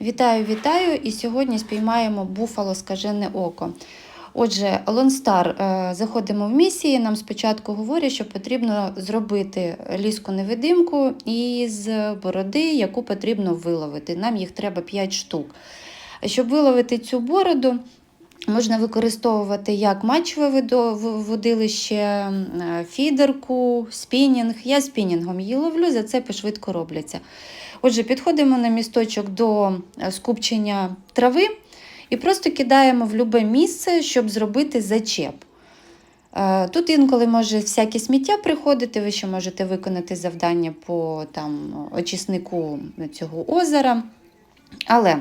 Вітаю, вітаю! І сьогодні спіймаємо буфало скажене око. Отже, Лонстар, е, заходимо в місії. Нам спочатку говорять, що потрібно зробити ліску невидимку із бороди, яку потрібно виловити. Нам їх треба 5 штук. Щоб виловити цю бороду, можна використовувати як матчеве водилище, е, фідерку, спінінг. Я спінінгом її ловлю, зацепи швидко робляться. Отже, підходимо на місточок до е, скупчення трави і просто кидаємо в любе місце, щоб зробити зачеп. Е, Тут інколи може всяке сміття приходити, ви ще можете виконати завдання по там, очиснику цього озера. Але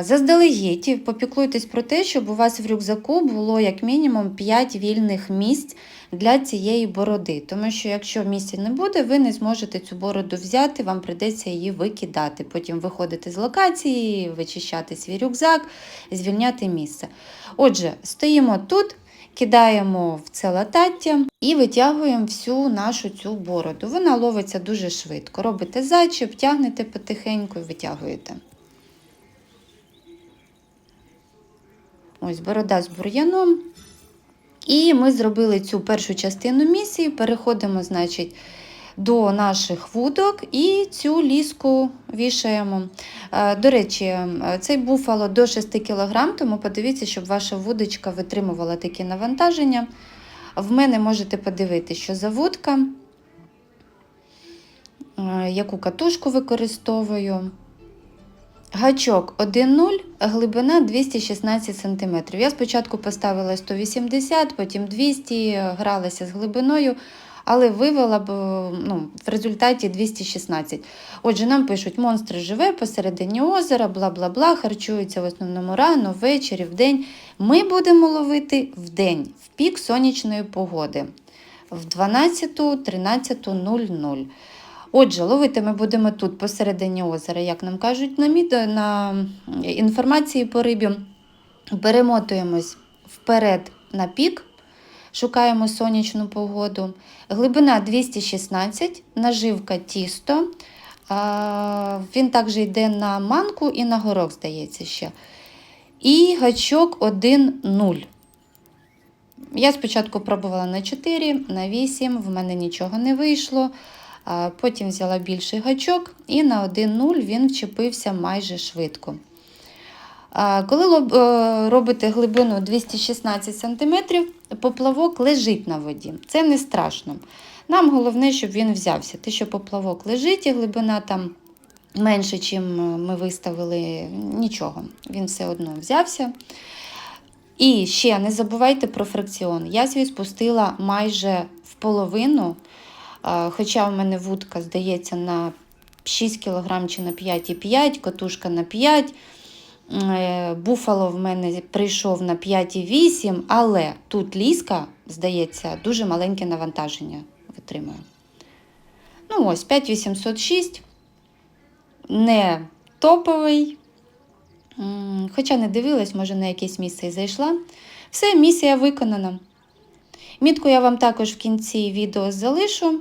заздалегідь попіклуйтесь про те, щоб у вас в рюкзаку було як мінімум 5 вільних місць для цієї бороди. Тому що якщо місця не буде, ви не зможете цю бороду взяти, вам прийдеться її викидати. Потім виходити з локації, вичищати свій рюкзак, звільняти місце. Отже, стоїмо тут. Кидаємо в це латаття і витягуємо всю нашу цю бороду. Вона ловиться дуже швидко. Робите зачіп, тягнете потихеньку і витягуєте. Ось борода з бур'яном. І ми зробили цю першу частину місії. Переходимо, значить, до наших вудок і цю ліску вішаємо. Е, До речі, е, цей буфало до 6 кг, тому подивіться, щоб ваша вудочка витримувала такі навантаження. В мене можете подивитися, що за вудка, е, яку катушку використовую. Гачок 1,0, глибина 216 см. Я спочатку поставила 180, потім 200, гралася з глибиною, але вивела б ну, в результаті 216. Отже, нам пишуть, монстр живе посередині озера, бла бла бла, харчується в основному рано, ввечері, вдень. Ми будемо ловити вдень, в пік сонячної погоди в 12-13.00. Отже, ловити ми будемо тут посередині озера, як нам кажуть на, мід... на інформації по рибі. Перемотуємось вперед на пік, шукаємо сонячну погоду. Глибина 216, наживка тісто. Він також йде на манку і на горох, здається, ще. І гачок 1,0. Я спочатку пробувала на 4, на 8, в мене нічого не вийшло. Потім взяла більший гачок і на 1,0 він вчепився майже швидко. Коли е, робите глибину 216 см, поплавок лежить на воді. Це не страшно. Нам головне, щоб він взявся. Те, що поплавок лежить, і глибина там менше, ніж ми виставили, нічого. Він все одно взявся. І ще не забувайте про фрикціон. Я свій спустила майже в половину. Хоча у мене вудка, здається, на 6 кг чи на 5,5, котушка на 5. Е, Буфало в мене прийшов на 5,8, але тут ліска, здається, дуже маленьке навантаження витримує. Ну ось, 5806. Не топовий. Хоча не дивилась, може на якесь місце і зайшла. Все, місія виконана. Мітку я вам також в кінці відео залишу.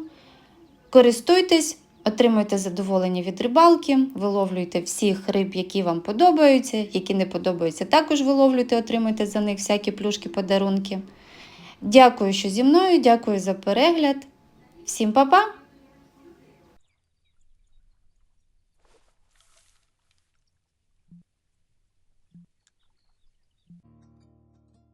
Користуйтесь, отримуйте задоволення від рибалки, виловлюйте всіх риб, які вам подобаються, які не подобаються, також виловлюйте, отримуйте за них всякі плюшки, подарунки. Дякую, що зі мною, дякую за перегляд. Всім па-па!